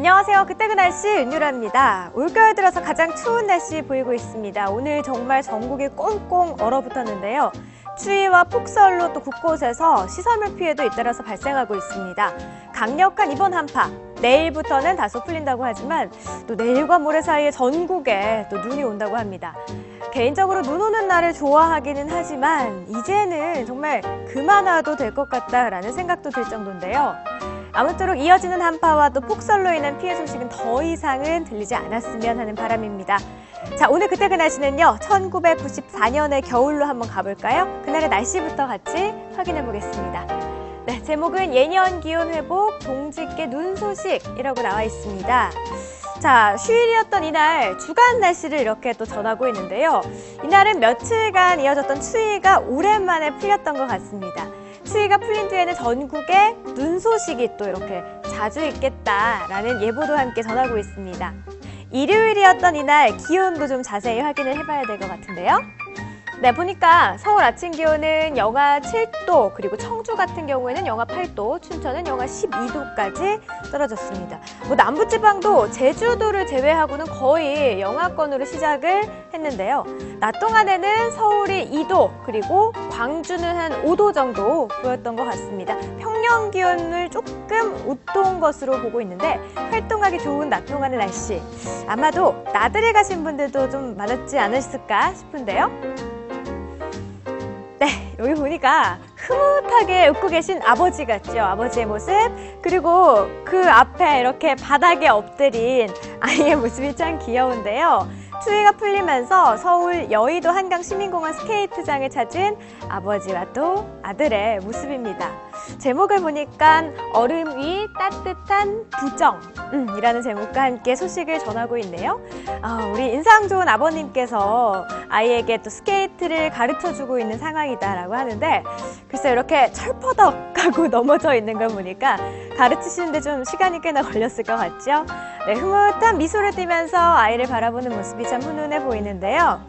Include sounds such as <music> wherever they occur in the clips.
안녕하세요. 그때 그 날씨 윤유라입니다. 올겨울 들어서 가장 추운 날씨 보이고 있습니다. 오늘 정말 전국이 꽁꽁 얼어붙었는데요. 추위와 폭설로 또 곳곳에서 시설물 피해도 잇따라서 발생하고 있습니다. 강력한 이번 한파, 내일부터는 다소 풀린다고 하지만 또 내일과 모레 사이에 전국에 또 눈이 온다고 합니다. 개인적으로 눈 오는 날을 좋아하기는 하지만 이제는 정말 그만 와도 될 것 같다라는 생각도 들 정도인데요. 아무쪼록 이어지는 한파와 또 폭설로 인한 피해 소식은 더 이상은 들리지 않았으면 하는 바람입니다. 자, 오늘 그때 그 날씨는요, 1994년의 겨울로 한번 가볼까요? 그날의 날씨부터 같이 확인해 보겠습니다. 네, 제목은 예년 기온 회복, 동짓개 눈 소식이라고 나와 있습니다. 자, 휴일이었던 이날 주간 날씨를 이렇게 또 전하고 있는데요. 이날은 며칠간 이어졌던 추위가 오랜만에 풀렸던 것 같습니다. 추위가 풀린 뒤에는 전국에 눈 소식이 또 이렇게 자주 있겠다라는 예보도 함께 전하고 있습니다. 일요일이었던 이날 기온도 좀 자세히 확인을 해봐야 될 것 같은데요. 네, 보니까 서울 아침 기온은 영하 7도, 그리고 청주 같은 경우에는 영하 8도, 춘천은 영하 12도까지 떨어졌습니다. 뭐 남부지방도 제주도를 제외하고는 거의 영하권으로 시작을 했는데요. 낮 동안에는 서울이 2도, 그리고 광주는 한 5도 정도 보였던 것 같습니다. 평년 기온을 조금 웃돈 것으로 보고 있는데 활동하기 좋은 낮 동안의 날씨. 아마도 나들이 가신 분들도 좀 많았지 않으실까 싶은데요. 네, 여기 보니까 흐뭇하게 웃고 계신 아버지 같죠? 아버지의 모습. 그리고 그 앞에 이렇게 바닥에 엎드린 아이의 모습이 참 귀여운데요. 추위가 풀리면서 서울 여의도 한강 시민공원 스케이트장을 찾은 아버지와 또 아들의 모습입니다. 제목을 보니까 얼음 위 따뜻한 부정 음, 이라는 제목과 함께 소식을 전하고 있네요. 아, 우리 인상 좋은 아버님께서 아이에게 또 스케이트를 가르쳐 주고 있는 상황이다라고 하는데 글쎄 이렇게 철퍼덕 하고 <laughs> 넘어져 있는 걸 보니까 가르치시는데 좀 시간이 꽤나 걸렸을 것 같죠? 네, 흐뭇한 미소를 띠면서 아이를 바라보는 모습이 참 훈훈해 보이는데요.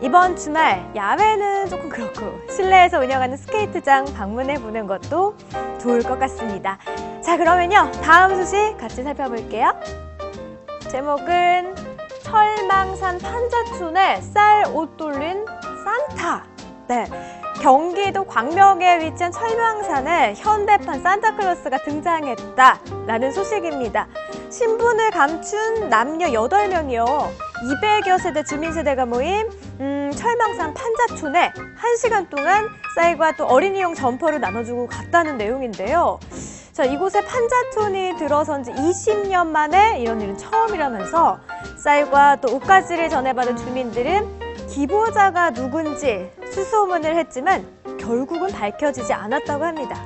이번 주말 야외는 조금 그렇고 실내에서 운영하는 스케이트장 방문해 보는 것도 좋을 것 같습니다. 자, 그러면요. 다음 소식 같이 살펴볼게요. 제목은 철망산 판자촌에 쌀 옷 돌린 산타. 네. 경기도 광명에 위치한 철망산에 현대판 산타클로스가 등장했다라는 소식입니다. 신분을 감춘 남녀 8명이요. 200여 세대 주민세대가 모인 음, 철망산 판자촌에 1시간 동안 쌀과 또 어린이용 점퍼를 나눠주고 갔다는 내용인데요. 자, 이곳에 판자촌이 들어선 지 20년 만에 이런 일은 처음이라면서 쌀과 또 옷가지를 전해받은 주민들은 기보자가 누군지 수소문을 했지만 결국은 밝혀지지 않았다고 합니다.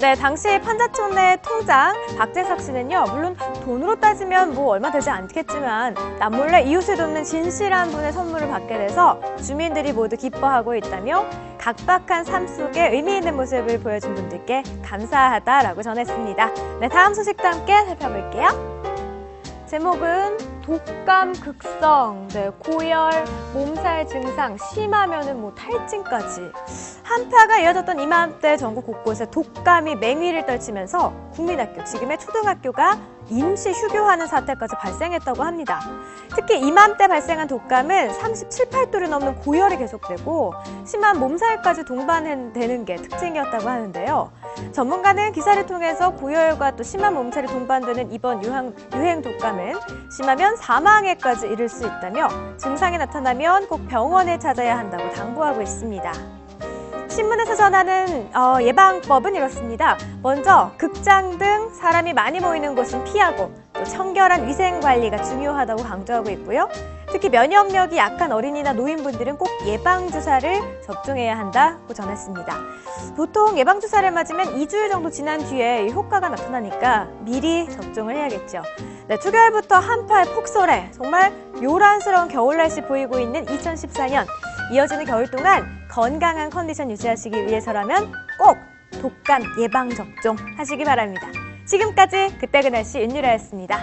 네, 당시 판자촌의 통장 박재석 씨는요, 물론 돈으로 따지면 뭐 얼마 되지 않겠지만 남몰래 이웃을 돕는 진실한 분의 선물을 받게 돼서 주민들이 모두 기뻐하고 있다며 각박한 삶 속에 의미 있는 모습을 보여준 분들께 감사하다라고 전했습니다. 네, 다음 소식도 함께 살펴볼게요. 제목은 독감 극성, 네, 고열, 몸살 증상, 심하면은 뭐 탈진까지. 한파가 이어졌던 이맘때 전국 곳곳에 독감이 맹위를 떨치면서 국민학교, 지금의 초등학교가 임시 휴교하는 사태까지 발생했다고 합니다. 특히 이맘때 발생한 독감은 37, 8도를 넘는 고열이 계속되고 심한 몸살까지 동반되는 게 특징이었다고 하는데요. 전문가는 기사를 통해서 고열과 또 심한 몸살이 동반되는 이번 유행, 유행 독감은 심하면 사망에까지 이를 수 있다며 증상이 나타나면 꼭 병원에 찾아야 한다고 당부하고 있습니다. 신문에서 전하는 어, 예방법은 이렇습니다. 먼저 극장 등 사람이 많이 모이는 곳은 피하고 또 청결한 위생 관리가 중요하다고 강조하고 있고요. 특히 면역력이 약한 어린이나 노인분들은 꼭 예방주사를 접종해야 한다고 전했습니다. 보통 예방주사를 맞으면 2주일 정도 지난 뒤에 효과가 나타나니까 미리 접종을 해야겠죠. 네, 투겨울부터 한파에 폭설에 정말 요란스러운 겨울 날씨 보이고 있는 2014년 이어지는 겨울 동안 건강한 컨디션 유지하시기 위해서라면 꼭 독감 예방 접종 하시기 바랍니다. 지금까지 그때 그 날씨 윤유라였습니다.